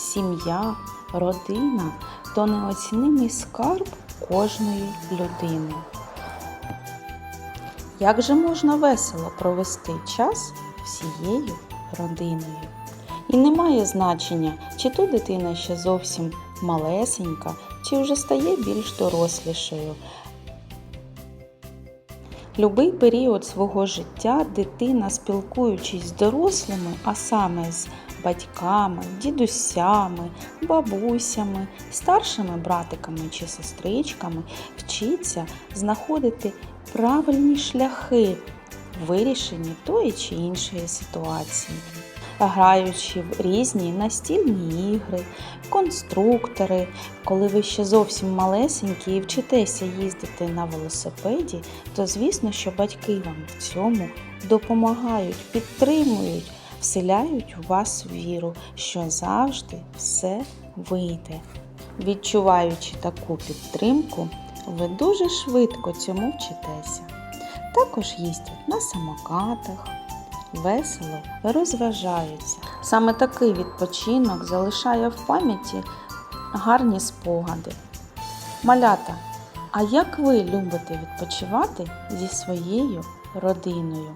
сім'я, родина то неоцінимий скарб кожної людини. Як же можна весело провести час всією родиною? І немає значення, чи то дитина ще зовсім малесенька, чи вже стає більш дорослішою. Любий період свого життя дитина, спілкуючись з дорослими, а саме з батьками, дідусями, бабусями, старшими братиками чи сестричками, вчиться знаходити правильні шляхи вирішення тої чи іншої ситуації. Граючи в різні настільні ігри, конструктори, коли ви ще зовсім малесенькі і вчитеся їздити на велосипеді, то звісно, що батьки вам в цьому допомагають, підтримують, вселяють у вас віру, що завжди все вийде. Відчуваючи таку підтримку, ви дуже швидко цьому вчитеся. Також їздять на самокатах, весело розважаються. Саме такий відпочинок залишає в пам'яті гарні спогади. Малята, а як ви любите відпочивати зі своєю родиною?